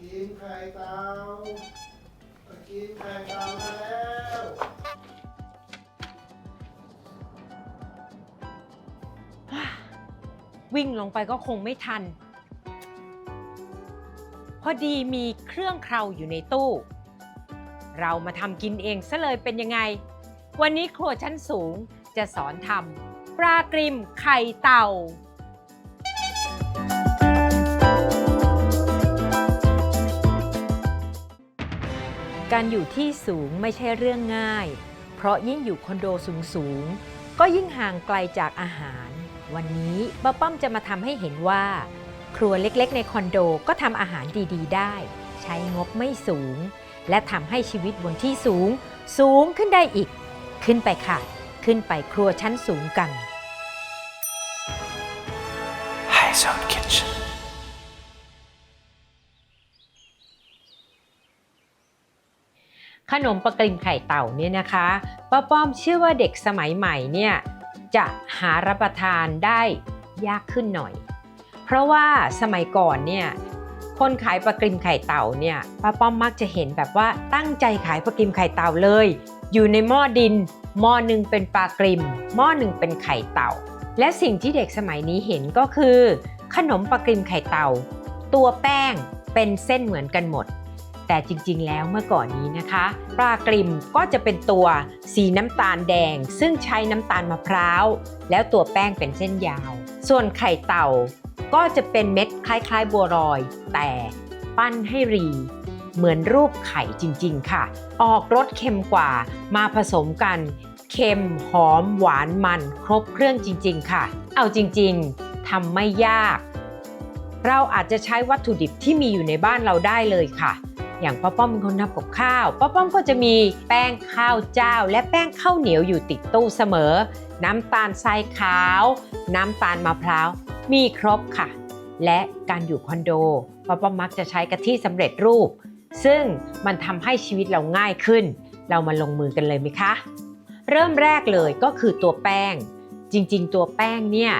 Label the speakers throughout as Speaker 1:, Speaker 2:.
Speaker 1: กินไข่เตากินไข่เต่ามาแล้ว
Speaker 2: วิ่งลงไปก็คงไม่ทัน พอดีมีเครื่องเคราอยู่ในตู้ เรามาทำกินเองซะเลยเป็นยังไง วันนี้ครัวชั้นสูงจะสอนทำ ปลากริมไข่เต่า การอยู่ที่สูงไม่ใช่เรื่องง่าย เพราะยิ่งอยู่คอนโดสูงสูงๆก็ยิ่งห่างไกลจากอาหาร วันนี้ป้าป้อมจะมาทำให้เห็นว่า ครัวเล็กๆ ในคอนโดก็ทำอาหารดีๆ ได้ ใช้งบไม่สูง และทำให้ชีวิตบนที่สูง สูงขึ้นได้อีก ขึ้นไปค่ะ ขึ้นไปครัวชั้นสูงกัน
Speaker 3: High Zone Kitchen.
Speaker 2: ขนมปลากริมไข่เต่าเนี่ยนะคะป้าป้อมเชื่อว่าเด็กสมัยใหม่เนี่ยจะหารับประทานได้ยากขึ้นหน่อย เพราะว่าสมัยก่อนเนี่ยคนขายปลากริมไข่เต่าเนี่ยป้าป้อมมักจะเห็นแบบว่าตั้งใจขายปลากริมไข่เต่าเลย อยู่ในหม้อดินหม้อหนึ่งเป็นปลากริมหม้อหนึ่งเป็นไข่เต่า และสิ่งที่เด็กสมัยนี้เห็นก็คือ ขนมปลากริมไข่เต่า ตัวแป้งเป็นเส้นเหมือนกันหมด แต่จริงๆ แล้วเมื่อก่อนนี้นะคะ ปลากริมก็จะเป็นตัวสีน้ำตาลแดง ซึ่งใช้น้ำตาลมะพร้าว แล้วตัวแป้งเป็นเส้นยาว ส่วนไข่เต่าก็จะเป็นเม็ดคล้ายๆ บัวรอย แต่ปั้นให้รี เหมือนรูปไข่จริงๆ ค่ะ ออกรสเค็มกว่ามาผสมกัน เค็ม หอม หวานมัน ครบเครื่องจริง ๆ ค่ะ เอาจริง ๆทำไม่ยาก เราอาจจะใช้วัตถุดิบที่มีอยู่ในบ้านเราได้เลยค่ะ อย่างป้าป้อมเป็นคนทำกับข้าวป้าป้อมก็จะมีแป้งข้าวเจ้า และแป้งข้าวเหนียวอยู่ติดตู้เสมอ น้ำตาลทรายขาว น้ำตาลมะพร้าวมีครบค่ะ และการอยู่คอนโดป้าป้อมมักจะใช้กะทิสำเร็จรูป ซึ่งมันทำให้ชีวิตเราง่ายขึ้น เรามาลงมือกันเลยไหมคะ เริ่มแรกเลยก็คือตัวแป้ง จริงๆ ตัวแป้งเนี่ย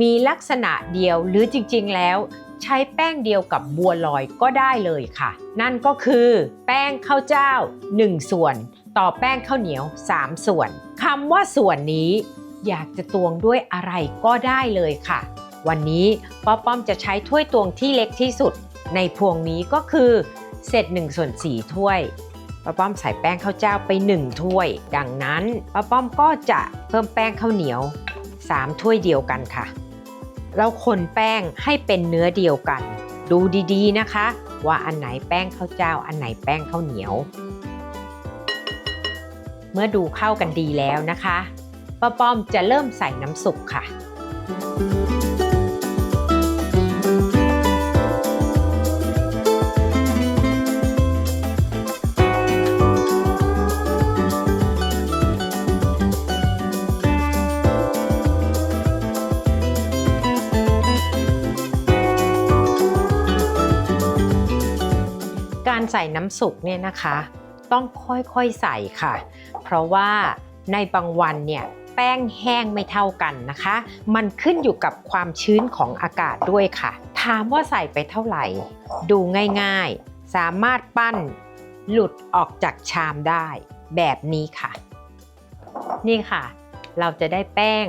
Speaker 2: มีลักษณะเดียวหรือจริงๆแล้ว ใช้แป้งเดียวกับบัวลอยก็ได้เลยค่ะ นั่นก็คือ แป้งข้าวเจ้า 1 ส่วน ต่อแป้งข้าวเหนียว 3 ส่วนคำว่าส่วนนี้อยากจะตวงด้วยอะไรก็ได้เลยค่ะ วันนี้ป้าป้อมจะใช้ถ้วยตวงที่เล็กที่สุด ในพวงนี้ก็คือเศษ1ส่วน4ถ้วย ป้าป้อมใส่แป้งข้าวเจ้าไป 1 ถ้วย ดังนั้นป้าป้อมก็จะเพิ่มแป้งข้าวเหนียว 3 ถ้วยเดียวกันค่ะ เราคนแป้งให้เป็นเนื้อเดียวกัน ดูดีๆนะคะ ว่าอันไหนแป้งข้าวเจ้า อันไหนแป้งข้าวเหนียว เมื่อดูเข้ากันดีแล้วนะคะป้าป้อมจะเริ่มใส่น้ำสุกค่ะกา ส่น้ำสุกเนี่ยนะคะ ต้องค่อยๆใส่ค่ะ เพราะว่าในบางวันเนี่ยแป้งแห้งไม่เท่ากันนะคะ มันขึ้นอยู่กับความชื้นของอากาศด้วยค่ะ ถามว่าใส่ไปเท่าไหร่ ดูง่ายๆ สามารถปั้นหลุดออกจากชามได้แบบนี้ค่ะ นี่ค่ะ เราจะได้แป้ง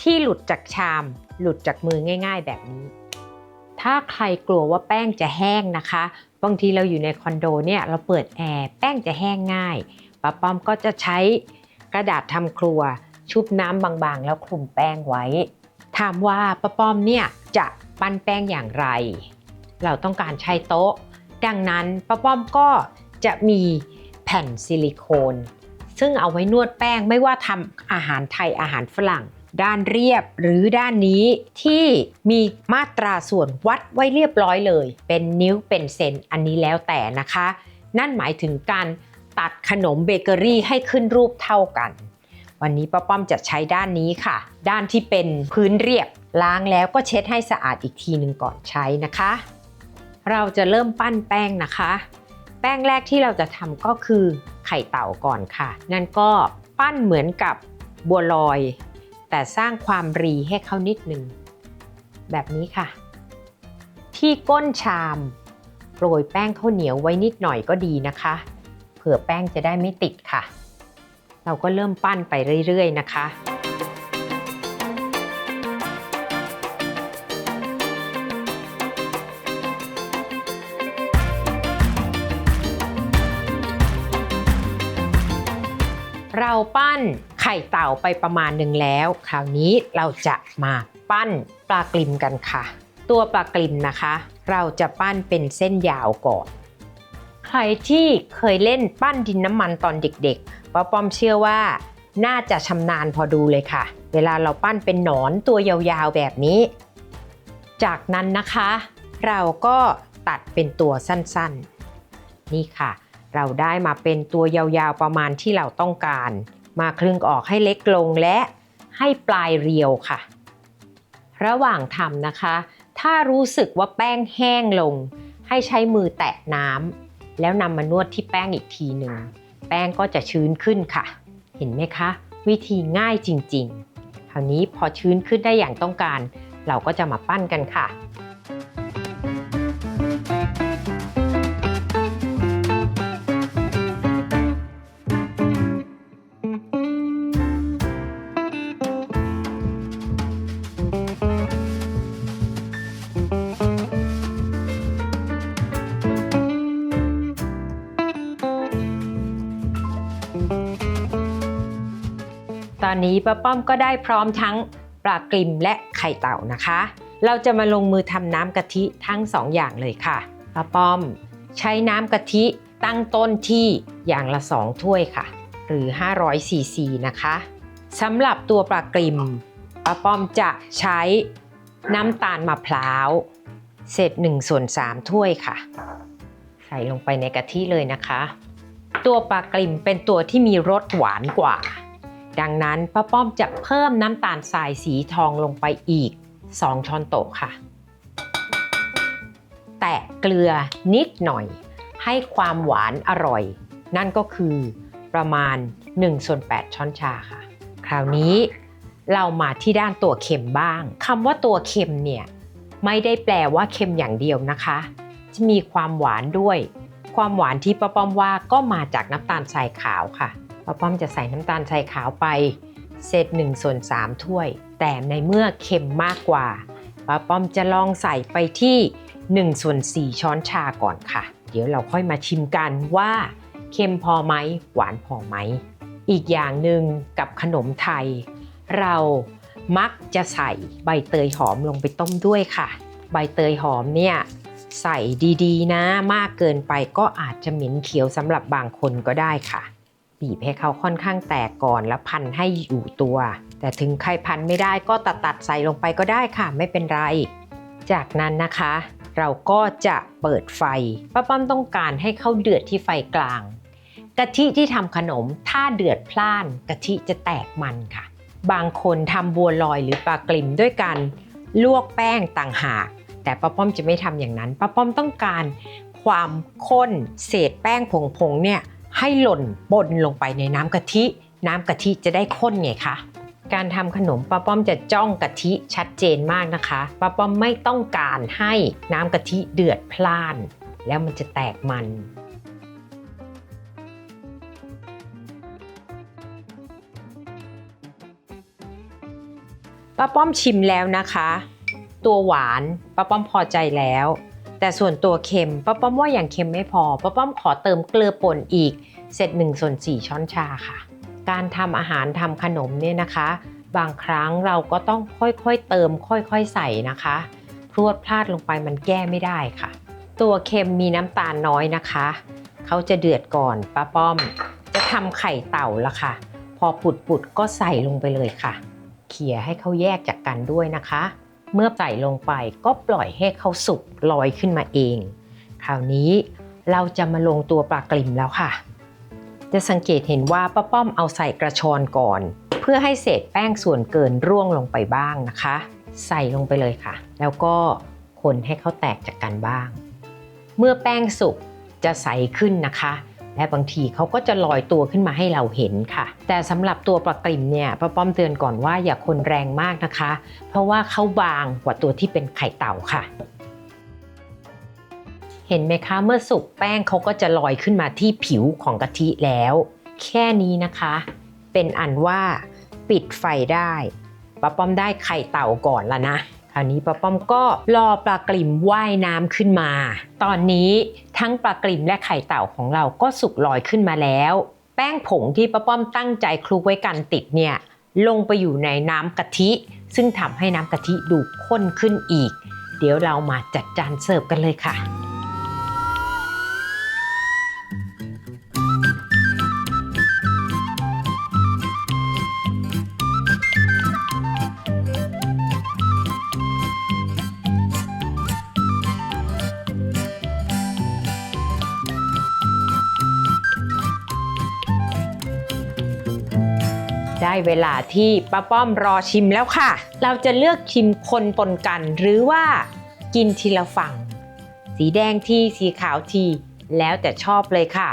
Speaker 2: ที่หลุดจากชาม หลุดจากมือง่าย ๆ แบบนี้ ถ้าใครกลัวว่าแป้งจะแห้งนะคะ บางทีเราอยู่ในคอนโดเนี่ยเราเปิดแอร์แป้งจะแห้งง่ายป้าป้อมก็จะใช้กระดาษทำครัว ชุบน้ำบางๆ แล้วคลุมแป้งไว้ ถามว่าป้าป้อมเนี่ยจะปั้นแป้งอย่างไร เราต้องการใช้โต๊ะ ดังนั้นป้าป้อมก็จะมีแผ่นซิลิโคน ซึ่งเอาไว้นวดแป้งไม่ว่าทำอาหารไทยอาหารฝรั่ง ด้านเรียบหรือด้านนี้ที่มีมาตราส่วนวัดไว้เรียบร้อยเลย เป็นนิ้วเป็นเซนอันนี้แล้วแต่นะคะ นั่นหมายถึงการตัดขนมเบเกอรี่ให้ขึ้นรูปเท่ากัน วันนี้ป้าป้อมจะใช้ด้านนี้ค่ะ ด้านที่เป็นพื้นเรียบล้างแล้วก็เช็ดให้สะอาดอีกทีหนึ่งก่อนใช้นะคะ เราจะเริ่มปั้นแป้งนะคะ แป้งแรกที่เราจะทำก็คือไข่เต่าก่อนค่ะ นั่นก็ปั้นเหมือนกับบัวลอย แต่สร้างความรีให้เขานิดหนึ่ง แบบนี้ค่ะ ที่ก้นชามโรยแป้งข้าวเหนียวไว้นิดหน่อยก็ดีนะคะ เผื่อแป้งจะได้ไม่ติดค่ะ เราก็เริ่มปั้นไปเรื่อยๆ นะคะเราปั้น ไข่เต่าไปประมาณหนึ่งแล้ว คราวนี้เราจะมาปั้นปลากลิมกันค่ะ ตัวปลากลิมนะคะ เราจะปั้นเป็นเส้นยาวก่อน ใครที่เคยเล่นปั้นดินน้ำมันตอนเด็กๆป้าป้อมเชื่อว่าน่าจะชำนาญพอดูเลยค่ะ เวลาเราปั้นเป็นหนอนตัวยาวๆแบบนี้ จากนั้นนะคะ เราก็ตัดเป็นตัวสั้นๆ นี่ค่ะ เราได้มาเป็นตัวยาวๆประมาณที่เราต้องการ มาคลึงออกให้เล็กลงและให้ปลายเรียวค่ะ ระหว่างทำนะคะ ถ้ารู้สึกว่าแป้งแห้งลง ให้ใช้มือแตะน้ำแล้วนำมานวดที่แป้งอีกทีหนึ่ง แป้งก็จะชื้นขึ้นค่ะ เห็นไหมคะ วิธีง่ายจริง ๆ คราวนี้พอชื้นขึ้นได้อย่างต้องการ เราก็จะมาปั้นกันค่ะ ตอนนี้ป้าป้อมก็ได้พร้อมทั้งปลากริมและไข่เต่านะคะ เราจะมาลงมือทำน้ำกะทิทั้งสองอย่างเลยค่ะป้าป้อม ใช้น้ำกะทิตั้งต้นที่อย่างละ 2 ถ้วยค่ะ หรือ 500ซีซีนะคะสำหรับตัวปลากริมป้าป้อมจะใช้น้ำตาลมะพร้าวเศษ1ส่วน3ถ้วยค่ะ ใส่ลงไปในกะทิเลยนะคะ ตัวปลากริมเป็นตัวที่มีรสหวานกว่า ดังนั้นป้าป้อมจะเพิ่มน้ำตาลทรายสีทองลงไปอีก 2 ช้อนโต๊ะค่ะ แตะเกลือนิดหน่อย ให้ความหวานอร่อย นั่นก็คือประมาณ1ส่วน8ช้อนชาค่ะ คราวนี้เรามาที่ด้านตัวเค็มบ้างคำว่าตัวเค็มเนี่ยไม่ได้แปลว่าเค็มอย่างเดียวนะคะ จะมีความหวานด้วย ความหวานที่ป้าป้อมว่าก็มาจากน้ำตาลทรายขาวค่ะ ป้าป้อมจะใส่น้ำตาลทรายขาวไปเศษ1ส่วน3ถ้วย แต่ในเมื่อเค็มมากกว่าป้าป้อมจะลองใส่ไปที่1ส่วน4ช้อนชาก่อนค่ะ เดี๋ยวเราค่อยมาชิมกันว่าเค็มพอไหมหวานพอไหม อีกอย่างหนึ่งกับขนมไทย เรามักจะใส่ใบเตยหอมลงไปต้มด้วยค่ะ ใบเตยหอมเนี่ยใส่ดีๆ นะมากเกินไปก็อาจจะเหม็นเขียวสำหรับบางคนก็ได้ค่ะ บีบให้เขาค่อนข้างแตกก่อนแล้วพันให้อยู่ตัว แต่ถึงใครพันไม่ได้ก็ตัดตัดใส่ลงไปก็ได้ค่ะไม่เป็นไร จากนั้นนะคะ เราก็จะเปิดไฟป้าป้อมต้องการให้เขาเดือดที่ไฟกลาง กะทิที่ทำขนมถ้าเดือดพล่าน กะทิจะแตกมันค่ะ บางคนทำบัวลอยหรือปลากลิ่มด้วยกัน ลวกแป้งต่างหาก แต่ป้าป้อมจะไม่ทำอย่างนั้นป้าป้อมต้องการความข้นเศษแป้งผงๆเนี่ย ให้หล่นปนลงไปในน้ำกะทิ น้ำกะทิจะได้ข้นไงคะการทำขนมป้าป้อมจะจ้องกะทิชัดเจนมากนะคะป้าป้อมไม่ต้องการให้น้ำกะทิเดือดพล่าน แล้วมันจะแตกมันป้าป้อมชิมแล้วนะคะ ตัวหวานป้าป้อมพอใจแล้ว แต่ส่วนตัวเค็มป้าป้อมว่าอย่างเค็มไม่พอป้าป้อมขอเติมเกลือป่นอีกเศษ1ส่วน4ช้อนชาค่ะ การทำอาหารทำขนมเนี่ยนะคะ บางครั้งเราก็ต้องค่อยๆเติมค่อยๆใส่นะคะพรวดพลาดลงไปมันแก้ไม่ได้ค่ะ ตัวเค็มมีน้ำตาลน้อยนะคะเขาจะเดือดก่อนป้าป้อม จะทำไข่เต่าละค่ะ พอปุดๆก็ใส่ลงไปเลยค่ะ เขี่ยให้เขาแยกจากกันด้วยนะคะ เมื่อใส่ลงไปก็ปล่อยให้เขาสุกลอยขึ้นมาเอง คราวนี้เราจะมาลงตัวปลากลิ่มแล้วค่ะ จะสังเกตเห็นว่าป้าป้อมเอาใส่กระชอนก่อน เพื่อให้เศษแป้งส่วนเกินร่วงลงไปบ้างนะคะ ใส่ลงไปเลยค่ะ แล้วก็คนให้เขาแตกจากกันบ้าง เมื่อแป้งสุกจะใสขึ้นนะคะ และบางทีเขาก็จะลอยตัวขึ้นมาให้เราเห็นค่ะ แต่สำหรับตัวปลากริมเนี่ยป้าป้อมเตือนก่อนว่าอย่าคนแรงมากนะคะ เพราะว่าเขาบางกว่าตัวที่เป็นไข่เต่าค่ะ เห็นไหมคะเมื่อสุกแป้งเขาก็จะลอยขึ้นมาที่ผิวของกะทิแล้ว แค่นี้นะคะ เป็นอันว่าปิดไฟได้ป้าป้อมได้ไข่เต่าก่อนละนะ ราวนี้ป้าป้อมก็รอปลากลิ่มว่ายน้ำขึ้นมา ตอนนี้ทั้งปลากลิ่มและไข่เต่าของเราก็สุกลอยขึ้นมาแล้ว แป้งผงที่ป้าป้อมตั้งใจคลุกไว้กันติดเนี่ยลงไปอยู่ในน้ำกะทิ ซึ่งทำให้น้ำกะทิดูข้นขึ้นอีก เดี๋ยวเรามาจัดจานเสิร์ฟกันเลยค่ะ เวลาที่ป้าป้อมรอชิมแล้วค่ะ เราจะเลือกชิมคนปนกัน หรือว่ากินทีละฝั่ง สีแดงทีสีขาวทีแล้วแต่ชอบเลยค่ะ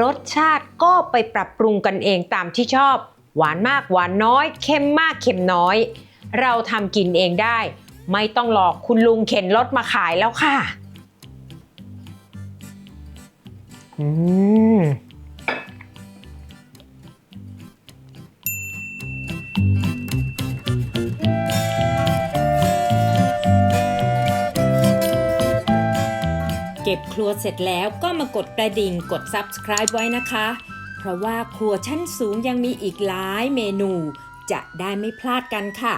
Speaker 2: รสชาติก็ไปปรับปรุงกันเองตามที่ชอบ หวานมากหวานน้อยเค็มมากเค็มน้อย เราทำกินเองได้ ไม่ต้องรอคุณลุงเข็นรถมาขายแล้วค่ะ อืม
Speaker 4: ก็บครัวเสร็จแล้วก็มากดกระดิ่งกด subscribe ไว้นะคะ เพราะว่าครัวชั้นสูงยังมีอีกหลายเมนู จะได้ไม่พลาดกันค่ะ